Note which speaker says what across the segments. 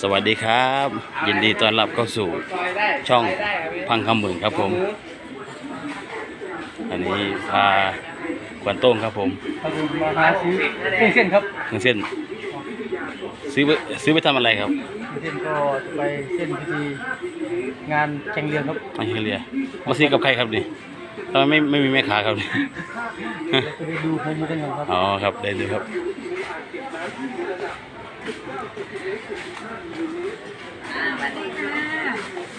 Speaker 1: สวัสดีครับ ยินดีต้อนรับเข้าสู่ช่องพังคำหมื่นครับผม อันนี้พาควันโต้งครับผม
Speaker 2: ครับผมมาหาซื้อเครื่องเส้นครับ
Speaker 1: เครื่องเส้น ซื้อไปซื้อไปทำอะไรครับ
Speaker 2: เครื่องเส้นก็จะไปเส้นพิธีงานแข่งเรือครับ
Speaker 1: มาเรียมาซื้อกับใครครับนี่ทำไมไม่ไม่มีแม่ค้าครับนี่
Speaker 2: แล้วก็ได้ดูโฮมกันก่อนครับ
Speaker 1: อ๋อครับได้เลยครับ
Speaker 3: สวัสดีค่ะ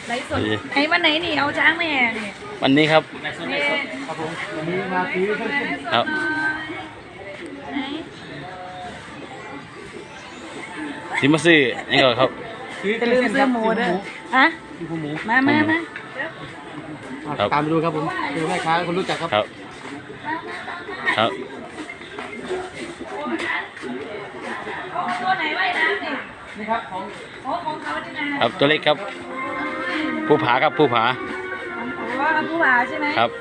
Speaker 3: ไลฟ์สดไอ้วันไหนนี่เอาช้างแม่นี่
Speaker 1: วันนี้ครับ
Speaker 3: นี่
Speaker 2: ครับผมวันนี้มาซื้อเครื่องเส้น
Speaker 1: ครับ
Speaker 3: ไหน
Speaker 1: สิมาซื้อนี่ก่อนครับ
Speaker 2: ซื้อเค
Speaker 3: จะ
Speaker 2: รื่อง
Speaker 3: ลืม
Speaker 2: เส้นค
Speaker 3: ซื้
Speaker 2: รั
Speaker 3: อบหมู
Speaker 2: ซื้อ
Speaker 3: ด้วย
Speaker 2: หมู
Speaker 3: ฮะ
Speaker 2: ซื้อหมู
Speaker 3: มามามา
Speaker 1: ครับ
Speaker 2: ตามไปดูครับผมดูแม่ค้าคนรู้จักครับ
Speaker 1: ครับ ครับ
Speaker 2: ครับของ
Speaker 3: โอ้ของเขาที่นะครับ
Speaker 1: ตัวเล็กครับ ผู้ผาครับผู้ผา
Speaker 3: โอ้ผู้บ่าวใช่ไหม
Speaker 1: ครับ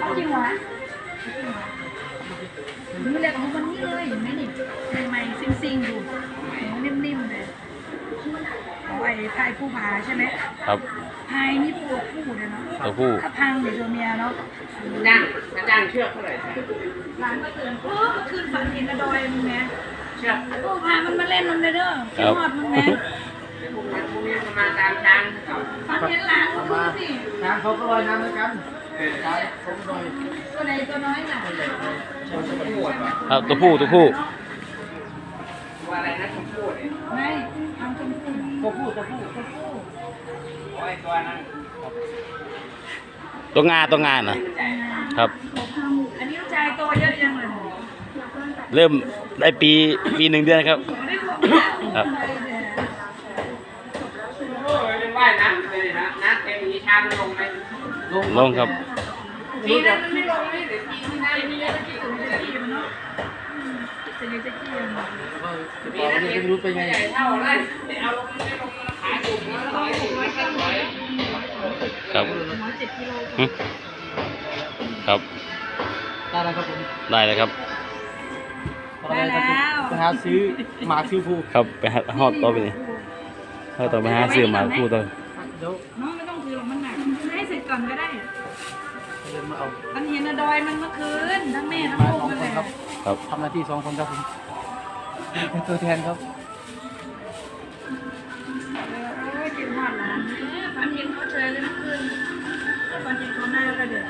Speaker 3: เขาจริงเหรอนี่แหละของมันนี่เลยเห็นไหมนี่ใหม่ๆซิงๆอยู่หนูนิ่มๆเลยเอาไอ้พายผู้บ่าวใช่ไหม
Speaker 1: ครับ
Speaker 3: พายนี่ตัวผู้เลยเนาะ
Speaker 1: ตัวผู้
Speaker 3: ถ้าพังเดี๋ยวตัวเมียเนาะ
Speaker 4: จ้างถ้าจ้างเชือกเท่าไหร่
Speaker 3: หลานก็เตือนเออเมื่อคืนฝันเห็นกระดอยมึงแม่
Speaker 4: เชือก
Speaker 3: โอ้พามันมาเล่นมันเลยเด้อ
Speaker 1: ครับ
Speaker 3: ยอดมึงแม่
Speaker 4: พวกนั้นพวกนี้มันมาตามช้าง
Speaker 3: ฝันเห็นหลานมึงดูสิ
Speaker 2: น้ำเขาก็ลอยน้ำเหมือนกันขายเขาก็ลอย
Speaker 3: ตัวไหนตัวน้อยน่ะ
Speaker 1: ครับตัวผู้ตัวผู้
Speaker 4: ว่าอะไรนะชมพู่เนี่ย
Speaker 3: ไม่ทำชมพู
Speaker 2: ตัวผู้ตัวผู้
Speaker 3: ตัวผู้
Speaker 4: โอ้ยตัวนั้น
Speaker 1: ตัวงาตัวงาน่ะครับ
Speaker 3: อันนี้ลูกชายโตเยอะยังเลย
Speaker 1: เริ่มได้ปีปีหนึ่งเดือนครับ
Speaker 3: ไม่ได้บอก
Speaker 1: ครับ
Speaker 4: โอ้ยว่ายน้ำเลยนะน้ำเต็มอย่างนี้ช้างมันลงไหม
Speaker 1: ลงครับ
Speaker 4: ปีนั้นมันไม่ลงเลยเดี๋ยวปีที่หน้ามีเยอะกี่ตัว
Speaker 3: จะขี้มันเนาะจะยังจะขี้มัน
Speaker 2: ปีนั้นไม่รู้เป็นไง
Speaker 4: ใหญ่เท่าไรเอาลงไม่ลงขาจุกแล้วร้อยถูกร้อยขั้นร้อย
Speaker 1: ครับ
Speaker 3: ร้อยเจ็ดกิโล
Speaker 1: หึครับ
Speaker 2: ได้แล้วครับผม
Speaker 1: ได้เลยครับ
Speaker 3: ได้แล้ว
Speaker 2: ไปหาซื้อหมาซื้อผู้
Speaker 1: ครับไปหาฮอดต่อไปนี่เขาต้องไปหาซื้อหมาคู่ต่อ
Speaker 2: เดี๋ยว
Speaker 3: น้องไม่ต้องถือหรอกมันหนักให้เสร็จก่อนก็ได้
Speaker 2: เดินมาเอา
Speaker 3: อันเห็นอะดอยมันเมื่อคืนทั้งแม่ทั้ง
Speaker 2: มา
Speaker 3: ลูก
Speaker 2: สอง
Speaker 3: มัน
Speaker 2: ค
Speaker 3: เล
Speaker 2: น
Speaker 3: ย
Speaker 2: ครับ
Speaker 1: ครับ
Speaker 2: ทำหน้าที่สองคนครับผมเป็นตัวแทนครับ
Speaker 3: โอ้ยเจ็บหอดหลานฝันเห็นเขาเฉยเลยเมื่อคืนฝันเห็นเขาหน้าก็เดือด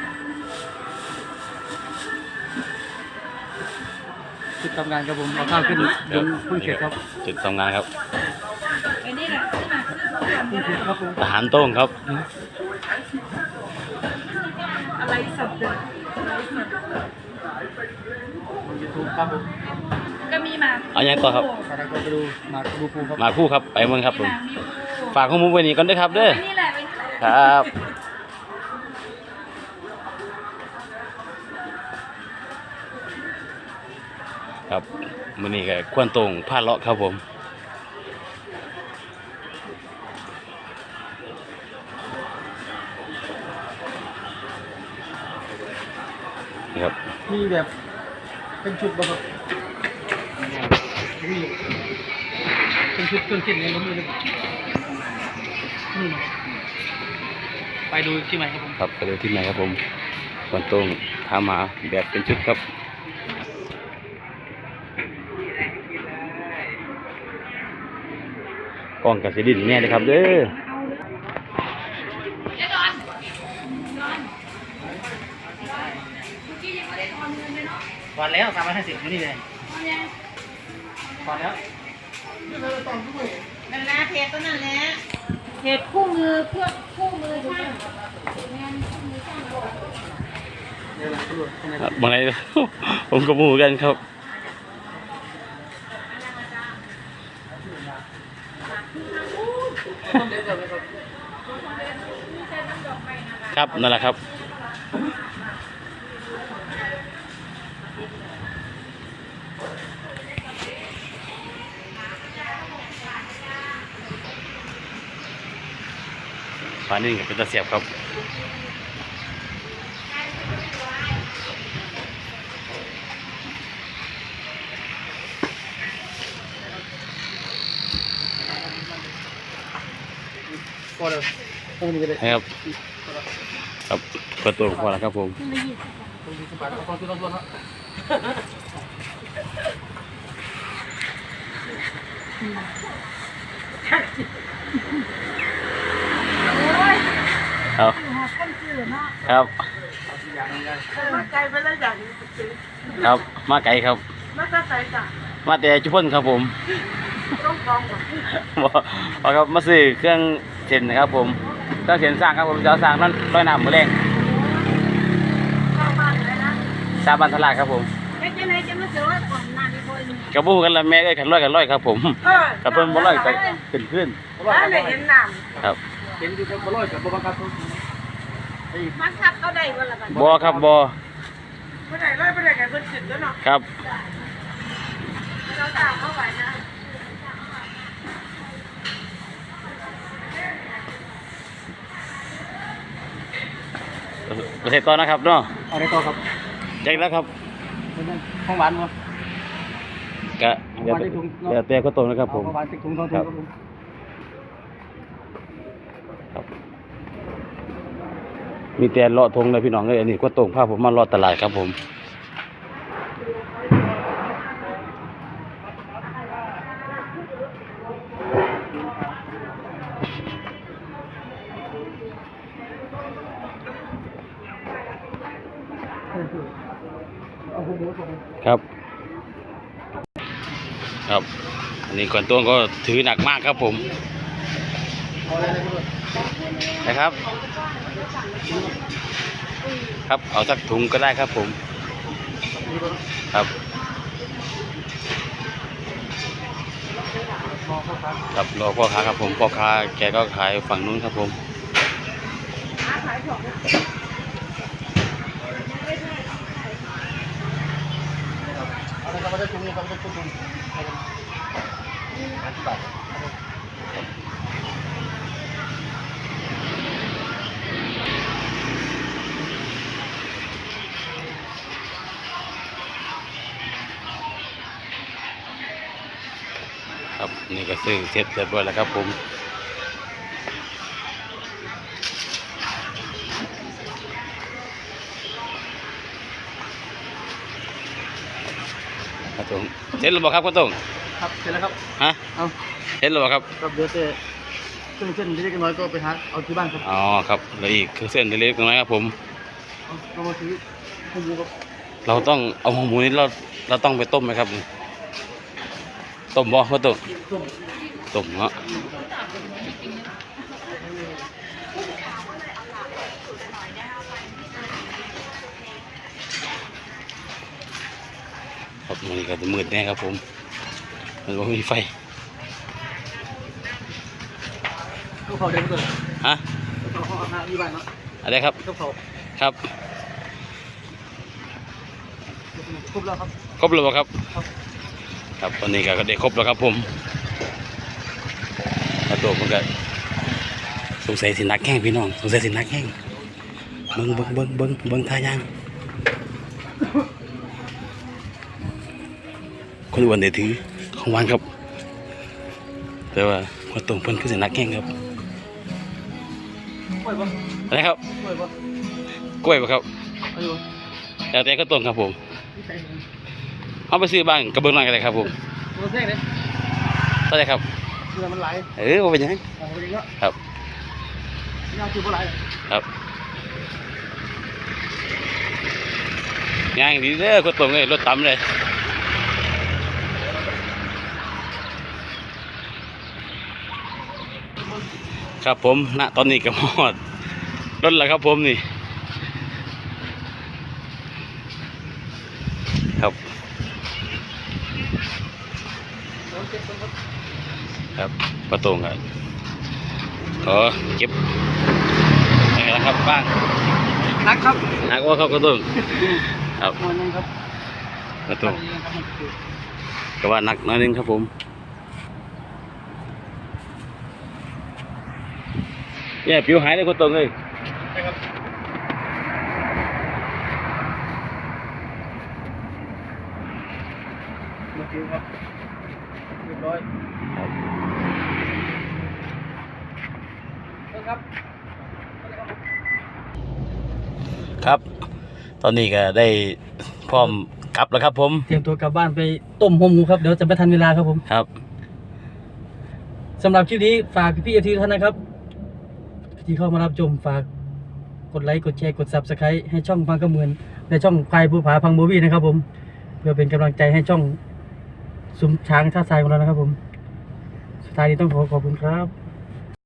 Speaker 2: ดทำงานครับผมเอาข้าวขึ้นบนพื้นเขตครับ
Speaker 1: จุดทำงานครับ
Speaker 3: ไอ้นี่แหละที่หนักซื้อของก่อน
Speaker 2: พื้
Speaker 3: ก็
Speaker 2: นเข
Speaker 3: ได้
Speaker 2: ตครับผม
Speaker 1: ทหารโต้งครับ
Speaker 3: อะไรสับเดือด
Speaker 2: ยูทูบครับผม
Speaker 3: ก็มีหมาก
Speaker 1: เอาอย่างต่อครับ
Speaker 2: อะไรก็ไปดูหมากดูปูครับ
Speaker 1: หมาคู่ครับ ไปเมืองครับผม
Speaker 3: มีหมากมีปู
Speaker 1: ฝากข้อมูลไว้นี่ก่อนด้วยครับเด้อ
Speaker 3: ไว้นี่แหละไว้นี่แหละ
Speaker 1: ครับ ครับมื้อนี้ก็ควนตรงผ้าเลาะครับผมนี่ครับ
Speaker 2: มีแบบเป็นชุดแบบมีเป็นชุดเครื่องเส้นเนี่ยมันมีเลยนี่ไปดูที่ไหนครับผม
Speaker 1: ครับไปดูที่ไหนครับผมควนตรงทำมาแบบเป็นชุดครับ กล้องกับสีดินแน่เลยครับเด้อ
Speaker 3: เจ๊ดอนดอนเมื่อกี้ยังไม่ได้ทอนเงินเลยเนาะ
Speaker 2: ถอนแล้วสามร้อยห้าสิบนี่เลย
Speaker 3: ทอนยัง
Speaker 2: ถอนแล้ว
Speaker 3: นั่นนะเพจตัวนั้นแหละเพจคู่มือเพื่อคู่มือช่างงานคู่มือช่าง
Speaker 2: เดี๋ยวหลังตำรวจข้างใน
Speaker 1: ครับบางไหนผมก็หมูกันครับ ครับนั่นแหละครับ ปลานิ่งกับเป็นตะเสียบครับ
Speaker 2: พอเลยตรงนี้ก็ได้
Speaker 1: ครับ ครับประตูพอแล้วครับผม
Speaker 3: ขึ้นละยี่สิบ
Speaker 2: ตรงนี้สบายเอาความคิดเราส่วนเนาะ
Speaker 3: โอ้ย
Speaker 1: ครับ
Speaker 3: หอดคนซื้อเนาะ
Speaker 1: ครับ
Speaker 2: อย่างนั้นได้
Speaker 3: มาไกลไปแล้วอย่าง
Speaker 1: ครับ มาไกลครับ
Speaker 3: มาจะใส่จ้ะ
Speaker 1: มาแต่จุพนครับผม
Speaker 3: ต้องกองก่อน
Speaker 1: บอกบอกครับมาซื้อเครื่องเส้นนะครับผม เครื่องเส้นสร้างครับผมจะเอาสร้างนั่นร้อยน้ำมือแรง
Speaker 3: เข้าบ้านเลยนะ
Speaker 1: สาบันทลาดครับผม
Speaker 3: เอ๊ะจะไหนจะมาเจอว่าก่อนหน้านี้คนนึง
Speaker 1: กระบูกันละแม่เอ้ยขันร้อยกันร้อยครับผม
Speaker 3: เออก
Speaker 1: ระเพิ่นบ่ร้อยก็ขึ้นขึ้น
Speaker 3: แล้วเลยเห็นน้
Speaker 1: ครับ
Speaker 2: เห็นอยู่กับบอลอยกับบังคับไอ้ำ
Speaker 3: มันขับเขาได้ก็ละกัน
Speaker 1: บอครับบอ
Speaker 3: ไม่ได้ร้อยไม่ได้กันเพิ่นขึ้นแล้วเนาะ
Speaker 1: ครับ
Speaker 3: เราตามเข้าไปนะ
Speaker 1: ประเทศต่อนะครับเนาะ
Speaker 2: เอาได้ต่อครับ
Speaker 1: แจ็คแล้วครับ
Speaker 2: ห้องหวานมั้ง
Speaker 1: ก็เดี๋ยวเดี๋ยวแต่ก็โตนะครับผม
Speaker 2: ห้องหวานติ๊กถุงทองถุงครับผม
Speaker 1: ครับมีแต่เลาะทงเลยพี่น้องเลยอันนี้ก็ตรงภาพผมมาเลาะตลาดครับผม
Speaker 2: เอาหัวหมูส่ง
Speaker 1: ครับ ครับอันนี้ก่อนต้นก็ถือหนักมากครับผมนะครับ ครับเอาสักถุงก็ได้ครับผม ครับ
Speaker 2: ครับ
Speaker 1: รอพ่อค้าครับผมพ่อค้าแกก็ขายฝั่งนู้นครับผม
Speaker 2: เอา ครับมาได้ถุงนี่ครับได้ถุงให้กันห้าสิบบาท
Speaker 1: ครับนี่ก็ซื้อเสร็จเรียบร้อยแล้วครับผม ครับผมเสร็จแล้วบอกครับก็ต้อง
Speaker 2: ครับเสร็จแล้วครับ
Speaker 1: ฮะ
Speaker 2: เอา
Speaker 1: เสร็จแล้วบอกครับ
Speaker 2: ครับเดี๋ยวแต่เครื่องเส้นเล็กๆน้อยๆก็ไปหาเอาที่บ้านครับ
Speaker 1: อ๋อครับแล้วอีกคือเส้นเล็กๆน้อยๆครับผม
Speaker 2: เอาเรามาซื้อหัวหมูครับ
Speaker 1: เราต้องเอาหัวหมูนี่เราเราต้องไปต้มไหมครับต้มบ่ก็ต้ม
Speaker 2: ต้ม
Speaker 1: ต้มเนาะ ครับมันก็จะมืดแน่ครับผม มันก็มีไฟ
Speaker 2: ก็เผาเดิมก่อน
Speaker 1: ฮะ
Speaker 2: เอาเข้าอาบน้ำที่บ้านเนาะ
Speaker 1: อะไรครับ
Speaker 2: ก็เผา
Speaker 1: ครับ
Speaker 2: ครบแล้วครับ
Speaker 1: ครบแล้วบ่ครับ
Speaker 2: ครับ
Speaker 1: ครับตอนนี้ก็ได้ครบแล้วครับผมกระโดดมันก็สงสัยสินักแห้งพี่น้องสงสัยสินักแห้งเบิ้งเบิ้งเบิ้งเบิ้งเบิ้งท่ายาง คนอ้วนเดี๋ยวถือของหวานครับ แต่ว่าคนตรงเพิ่นคือสินักแห้งครับ
Speaker 2: กล้วยปะ
Speaker 1: อะไรครับ
Speaker 2: กล้วยปะ
Speaker 1: กล้วยปะครับ
Speaker 2: เอาอยู่
Speaker 1: แล้วแต่ก็ตรงครับผม
Speaker 2: ที่ใส่
Speaker 1: เอาไปซื้อบ้างกระเบื้องหน่อยก็ได้ครับผม
Speaker 2: ตัวแท่งเนี่ย
Speaker 1: เท่าไหร่ครับ
Speaker 2: เรือมันไหล
Speaker 1: เออว่าเป็นหยัง
Speaker 2: ออกไปเองก็
Speaker 1: ครับ
Speaker 2: ยาวคือมันไหล
Speaker 1: ครับย่างดีเด้อก็ตรงเลยรถต่ำเลย ครับผมณตอนนี้ก็หมดรถแล้วครับผมนี่ ครับครับประตูกันขอเก็บนี่นะครับบ้าง
Speaker 2: นักครับ
Speaker 1: นักว่าเขากระตุ้งครับ
Speaker 2: มันนึงครับ
Speaker 1: กระตุ้งก็ว่านักน้อยหนึงครับผม แย่ผิวหายเลยกระตุ้งเลย
Speaker 2: ใช่ครับมาคิวครับเรียบร้อยเออครับ
Speaker 1: ครับ ตอนนี้ก็ได้พร้อมกลับแล้วครับ ผม
Speaker 2: เตรียมตัวกลับบ้านไปต้มหัวหมูครับ เดี๋ยวจะไม่ทันเวลาครับผม
Speaker 1: ครับ
Speaker 2: สำหรับคลิปนี้ฝากพี่ๆเอฟทีท่านนะครับ ที่เข้ามารับชมฝากกดไลค์กดแชร์กด subscribe ให้ช่องพังกระเมือนในช่องควายภูผาพังโบวี่นะครับผม เพื่อเป็นกำลังใจให้ช่องซุ้มช้างท่าทรายของเรานะครับผมสุดท้ายนี้ต้องขอขอบคุณครับ